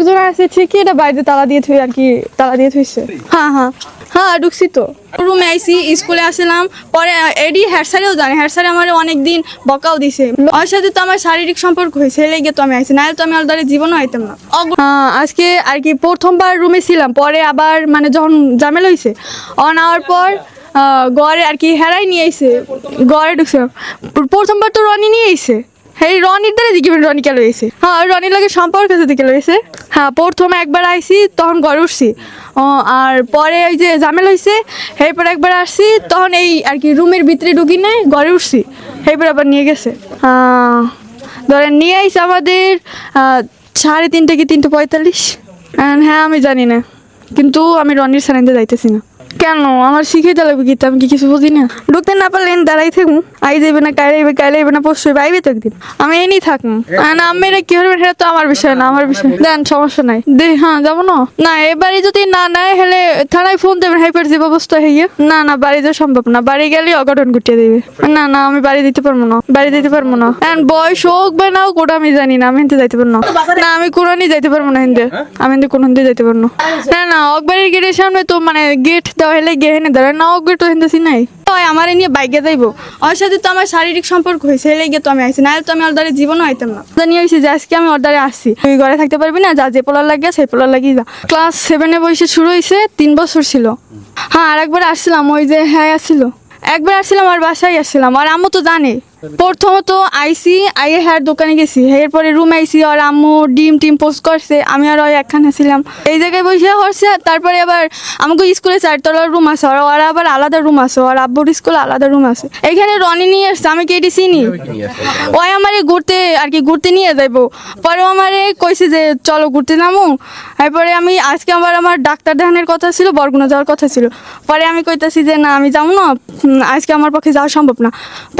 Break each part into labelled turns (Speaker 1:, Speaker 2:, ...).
Speaker 1: লোকজন আছে ঠিকই এটা বাইরে তালা দিয়ে থুই আর কি তালা দিয়ে থুইছে। হ্যাঁ হ্যাঁ। হ্যাঁ ঢুকছি তো। রুমে আইসি স্কুলে আসলাম পরে এডি হেড স্যারেও জানে হেড স্যারে আমার অনেক দিন বকাও দিছে। ওর সাথে তো আমার শারীরিক সম্পর্ক হয়েছে লেগে তো আমি আইসি নাহলে তো আমি অলরেডি জীবনও আইতাম না। হ্যাঁ, আজকে আর কি প্রথমবার রুমে ছিলাম পরে আবার মানে যখন জামেল হয়েছে অন আওয়ার পর আহ, গড়ে আর কি হেরাই নিয়ে আইছে গড়ে ঢুকছে। প্রথমবার তো রনি নিয়ে আইছে। এই রনির দ্বারা জিজ্ঞেস রনি কেন এসে? হ্যাঁ রনির লাগে সম্পর্ক সাথে কেন এসে? হ্যাঁ প্রথমে একবার আইসি তখন ঘরে উঠছি। আর পরে ওই যে ঝামেলা হয়েছে এরপর একবার আসছি, তখন এই আর কি রুমের ভিতরে ঢুকি নাই, ঘরে উঠছি। এরপর আবার নিয়ে গেছে। ধরেন নিয়ে আইসে আমাদের সাড়ে তিনটে কি তিনটে পঁয়তাল্লিশ? হ্যাঁ আমি জানি না। কিন্তু আমি রনির সারাইতে যাইতেছি না। কেন? আমার শিখাইতে লাগবে কি? আমি কি কিছু বুঝি না? ঢুকতে না পারলে দাঁড়াই থাকুন আই যাইবে না কাইলে আইবে কাইলে আইবে না পরশু আইবে আইবে তো একদিন। আমি এনেই থাকুন না আমেরা কি হবে? সেটা তো আমার বিষয় না আমার বিষয়। দেন সমস্যা নাই। দে হ্যাঁ যাব না। না এবারে যদি না নেয় হলে থানায় ফোন দেবেন হাইপার যে ব্যবস্থা হইয়া না না বাড়ি যাওয়া সম্ভব না। বাড়ি গেলে অঘটন ঘটিয়ে দেবে। না না আমি বাড়ি দিতে পারব না। বাড়ি দিতে পারব না। এখন বয়স হোক বা না হোক ওটা আমি জানি না। আমি হিন্দে যাইতে পারব না। না আমি কোরআনই যাইতে পারব না হিন্দে আমি হিন্দে কোন হিন্দে যাইতে পারব না। না না অকবারের গেটের সামনে তো মানে গেট দেওয়া হলে গে হেনে দাঁড়ায় না অক গেট তো হিন্দে নাই। ওই আমার নিয়ে বাইকে যাইবো। ওর সাথে তো আমার শারীরিক সম্পর্ক হয়েছে এলে গিয়ে তো আমি আইসি নাহলে তো আমি অর্ডারে জীবনও আইতাম না। জানি হয়েছে যে আজকে আমি অর্ডারে আসছি। তুই ঘরে থাকতে পারবি না, যা যে পোলার লাগে সেই পোলার লাগিয়ে যা। ক্লাস সেভেনে বয়সে শুরু হয়েছে, তিন বছর ছিল। হ্যাঁ আর একবার আসছিলাম, ওই যে হ্যাঁ আসছিল। একবার আসছিলাম, আর বাসায় আসছিলাম, আর আম্মু তো জানে। প্রথমত আইসি আইয়ে হ্যার দোকানে গেছি। এরপরে রুম আইসি আর আম্মু ডিম টিম পোস্ট করছে, আমি আর ওই একখানে ছিলাম। এই জায়গায় বসে হচ্ছে তারপরে আবার আমাকে স্কুলে চারতলার রুম আছে, আর ওরা আবার আলাদা রুম আছে আর আব্বুর স্কুলে আলাদা রুম আছে। এখানে রনি নিয়ে এসছে আমি কি এটি চিনি। ওই আমারে ঘুরতে, আর কি ঘুরতে নিয়ে যাইবো। পরে আমারে কইছে যে, চলো ঘুরতে নামু। এরপরে আমি, আজকে আবার আমার ডাক্তার দেখানোর কথা ছিল, বরগুনা যাওয়ার কথা ছিল। পরে আমি কইতাছি যে, না, আমি যাব না। আজকে আমার পক্ষে যাওয়া সম্ভব না।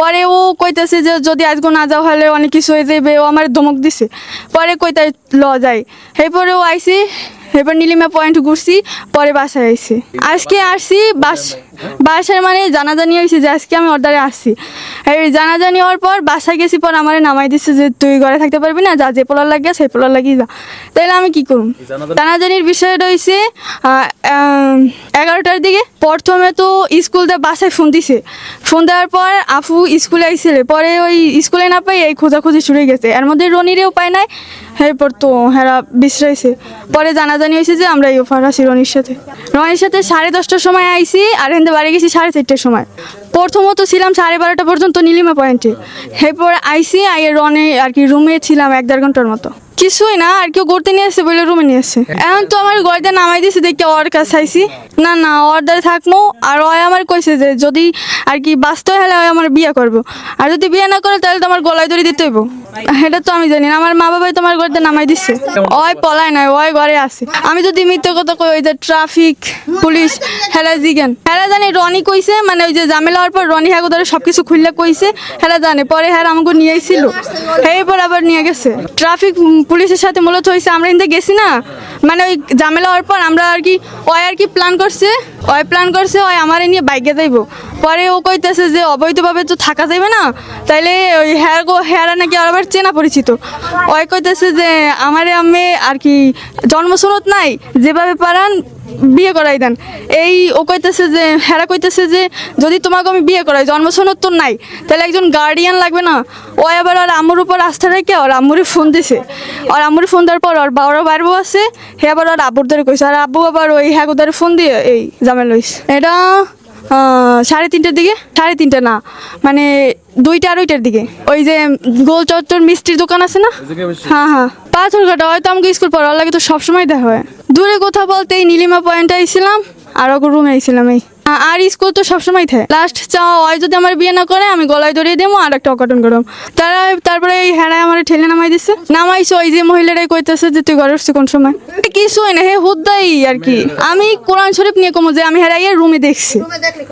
Speaker 1: পরে ও কইতাছে যে যদি আজকে না যাও হলে অনেক কিছু হয়ে যাবে ও আমার ধমক দিছে। পরে কইতে ল, যাই। এরপরে ও আইসি এরপর নীলিমা পয়েন্ট ঘুরছি পরে বাসায় আইসি আজকে আসছি বাস বাসার মানে জানাজানি হয়েছে যে আজকে আমি অর্ডারে আসছি। এই জানাজানি হওয়ার পর বাসায় গেছি পর আমার নামাই দিচ্ছে যে তুই ঘরে থাকতে পারবি না যা যে পোলার লাগে সেই পোলার লাগিয়ে যা। তাইলে আমি কি করুম? জানাজানির বিষয়টা হয়েছে এগারোটার দিকে প্রথমে তো স্কুল দিয়ে বাসায় ফোন দিছে। ফোন দেওয়ার পর আফু স্কুলে আইছিল পরে ওই স্কুলে না পাই এই খোঁজাখুঁজি শুরু হয়ে গেছে। এর মধ্যে রনিরেও পায় নাই এরপর তো হেরা বিশ্রাইছে। পরে জানাজানি হয়েছে যে আমরা অফার আসি রনির সাথে। রনির সাথে সাড়ে দশটার সময় আইসি আর এখান বাড়ি গেছি সাড়ে চারটের সময়। প্রথমত ছিলাম সাড়ে বারোটা পর্যন্ত নীলিমা পয়েন্টে। এরপর আইসি আই রনে আর কি রুমে ছিলাম এক দেড় ঘণ্টার মতো। কিছুই না, আর কেউ গড়তে নিয়ে আসছে বলে রুমে নিয়ে আসছে এখন তো আমার গড়তে নামাই দিয়েছে দেখে ওর কাছে আইসি না না অর্ডারে থাকব আর ওই আমার কইছে যে যদি আর কি বাস্তব হলে ওই আমার বিয়ে করব। আর যদি বিয়ে না করে, তাহলে তো আমার গলায় দড়ি দিতে হইব। এটা তো আমি জানি না, আমার মা বাবাই তোমার গড়তে নামাই দিচ্ছে ওই পলায় নয়, ওই ঘরে আছে। আমি যদি মিথ্যে কথা কই, ওই যে ট্রাফিক পুলিশ হেলা জিগান। হেলা জানি রনি কইছে মানে ওই যে ঝামেলা হওয়ার পর রনি হ্যাঁ ধরে সব কিছু খুললে কইছে। হেলা জানে, পরে হ্যাঁ আমাকে নিয়ে আইছিল। এরপর আবার নিয়ে গেছে। ট্রাফিক পুলিশের সাথে মূলত হয়েছে আমরা কিন্তু গেছি না। মানে ওই ঝামেলা হওয়ার পর আমরা আর কি, ওই আর কি প্ল্যান করছে, ওই প্ল্যান করছে, ওই আমারে নিয়ে বাইকে যাইব। পরে ও কইতেছে যে অবৈধভাবে তো থাকা যাবে না, তাইলে ওই হেয়ার গো, হেয়ারা নাকি আবার চেনা পরিচিত। ওই কইতেছে যে আমারে আমি আর কি জন্মসনদ নাই, যেভাবে পারান বিয়ে করাই দেন। এই ও কইতেছে যে হেরা কইতেছে যে যদি তোমাকে আমি বিয়ে করাই জন্মসনদ তো নাই তাহলে একজন গার্ডিয়ান লাগবে না। ও এবার আর আম্মুর উপর আস্থা রেখে ওর আম্মুরে ফোন দিছে। আর আম্মুরে ফোন দেওয়ার পর ওর বাবারও বাড়বো আছে হে আবার ওর আব্বুর ধরে কইছে। আর আব্বু আবার ওই হ্যাঁ ধরে ফোন দিয়ে এই জামেল লইছে এটা সাড়ে তিনটার দিকে? সাড়ে তিনটা না মানে দুইটা আড়াইটার দিকে। ওই যে গোল চত্বর মিষ্টির দোকান আছে না? হ্যাঁ হ্যাঁ। পাথর কাটা হয়তো আমাকে স্কুল পড়ার লাগে তো সবসময় দেখা হয়। দূরে কোথাও বলতে এই নীলিমা পয়েন্টে আইছিলাম আর ওকে রুমে আইছিলাম এই। আর স্কুল তো সবসময় থাকে। লাস্ট চাওয়া হয় যদি আমার বিয়ে না করে, আমি গলায় ধরিয়ে দেবো আর একটা অঘটন করব। তারা তারপরে এই হেরায় আমার ঠেলে নামাই দিছে। নামাইছে ওই যে মহিলারাই কইতেছে যে তুই ঘরে উঠছিস কোন সময়? কিছুই না, হে হুদ্দাই আর কি। আমি কোরআন শরীফ নিয়ে কমো যে আমি হেরাইয়ের রুমে দেখছি।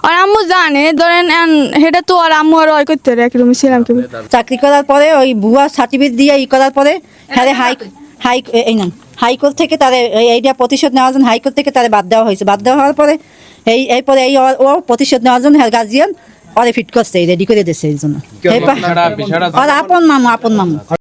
Speaker 1: আর আম্মু জানে, ধরেন হেটা তো আর আম্মু আর ওই করতে এক রুমে ছিলাম কি
Speaker 2: চাকরি করার পরে ওই ভুয়া সার্টিফিকেট দিয়ে ই করার পরে হ্যাঁ হাই হাই এই না হাইকোর্ট থেকে তাদের এই- এইটা প্রতিশোধ নেওয়ার জন্য হাইকোর্ট থেকে তাদের বাদ দেওয়া হয়েছে। বাদ দেওয়া হওয়ার পরে এই এরপরে এই ও- প্রতিশোধ নেওয়ার জন্য হ্যাঁ গার্জিয়ান ওরে ফিট করছে রেডি করে দিচ্ছে এই জন্য। ওর আপন মামু আপন মামু।